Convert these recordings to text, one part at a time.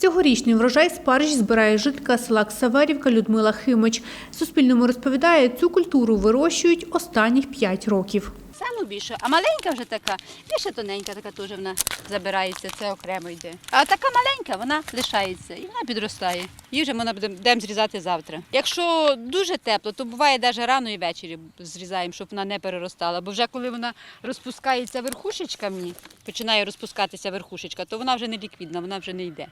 Цьогорічний врожай спаржі збирає жителька села Ксаверівка Людмила Химич. Суспільному розповідає, цю культуру вирощують останніх 5 років. Саму більшу, а маленька вже така, більше тоненька, така теж вона забирається, це окремо йде. А така маленька, вона лишається і вона підростає. Її вже буде будемо зрізати завтра. Якщо дуже тепло, то буває навіть рано і ввечері зрізаємо, щоб вона не переростала. Бо вже коли вона розпускається верхушечками, починає розпускатися верхушечка, то вона вже не ліквідна, вона вже не йде.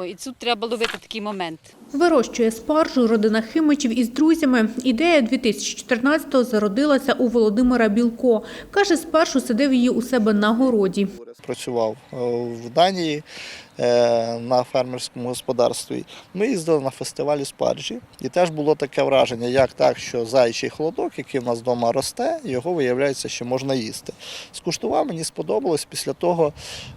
Ой, і тут треба ловити такий момент. Вирощує спаржу родина Химичів із друзями. Ідея 2014-го зародилася у Володимира Білко. Каже, спершу садив її у себе на городі. працював е, в Данії на фермерському господарстві. Ми їздили на фестивалі спаржі, і теж було таке враження, як так, що зайчий холодок, який в нас вдома росте, його виявляється, що можна їсти. Скуштував, мені сподобалось. Після того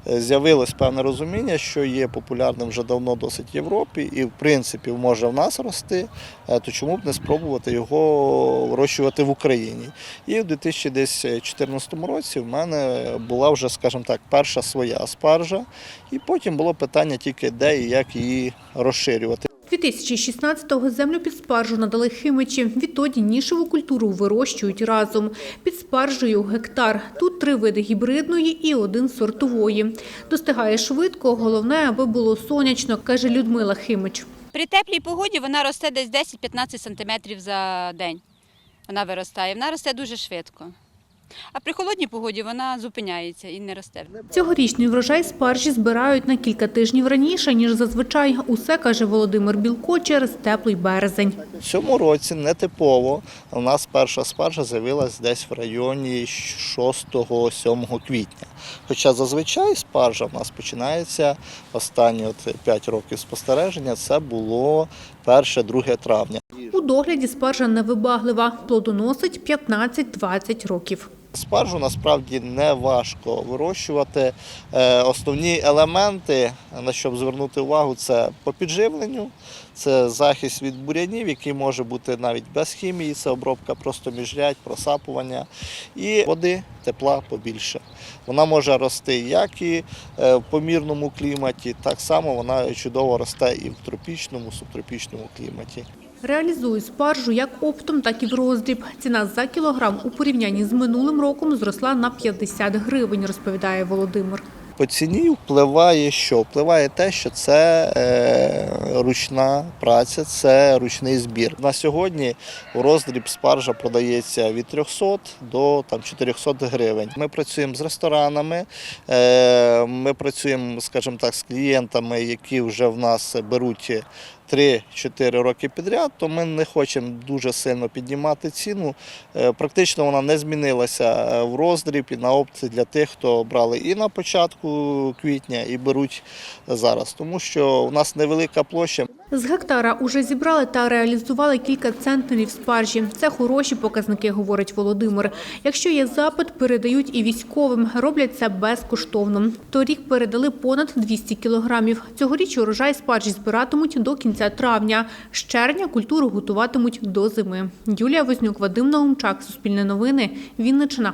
е, з'явилось певне розуміння, що є популярним вже давно досить в Європі, і в принципі може в нас рости, е, то чому б не спробувати його вирощувати в Україні. І в 2014 році в мене була вже, скажімо так, перша своя спаржа, і потім було питання тільки де і як її розширювати. 2016-го землю під спаржу надали химичі. Відтоді нішеву культуру вирощують разом. Під спаржею гектар. Тут три види гібридної і один сортової. Достигає швидко, головне, аби було сонячно, каже Людмила Химич. При теплій погоді вона росте десь 10-15 см за день. Вона виростає. Вона росте дуже швидко. А при холодній погоді вона зупиняється і не росте. Цьогорічний врожай спаржі збирають на кілька тижнів раніше, ніж зазвичай. Усе, каже Володимир Білко, через теплий березень. В цьому році нетипово у нас перша спаржа з'явилась десь в районі 6-7 квітня. Хоча зазвичай спаржа в нас починається останні от 5 років спостереження. Це було 1-2 травня. У догляді спаржа невибаглива, плодоносить 15-20 років. Спаржу насправді не важко вирощувати. Е, Основні елементи, на що звернути увагу, це по підживленню, це захист від бурянів, який може бути навіть без хімії, це обробка просто міжрядь, просапування і води, тепла побільше. Вона може рости як і е, в помірному кліматі, так само вона чудово росте і в тропічному, субтропічному кліматі. Реалізують спаржу як оптом, так і в роздріб. Ціна за кілограм у порівнянні з минулим роком зросла на 50 гривень, розповідає Володимир. По ціні впливає що? Впливає те, що це е, ручна праця, це ручний збір. На сьогодні у роздріб спаржа продається від 300 до там, 400 гривень. Ми працюємо з ресторанами, е, ми працюємо, скажімо так, з клієнтами, які вже в нас беруть 3-4 роки підряд, то ми не хочемо дуже сильно піднімати ціну. Е, Практично вона не змінилася е, в роздріб і на опції для тих, хто брали і на початку квітня, і беруть зараз, тому що у нас невелика площа. З гектара уже зібрали та реалізували кілька центнерів спаржі. Це хороші показники, говорить Володимир. Якщо є запит, передають і військовим. Роблять це безкоштовно. Торік передали понад 200 кілограмів. Цьогоріч урожай спаржі збиратимуть до кінця травня. З червня культуру готуватимуть до зими. Юлія Вознюк, Вадим Наумчак, Суспільне новини, Вінниччина.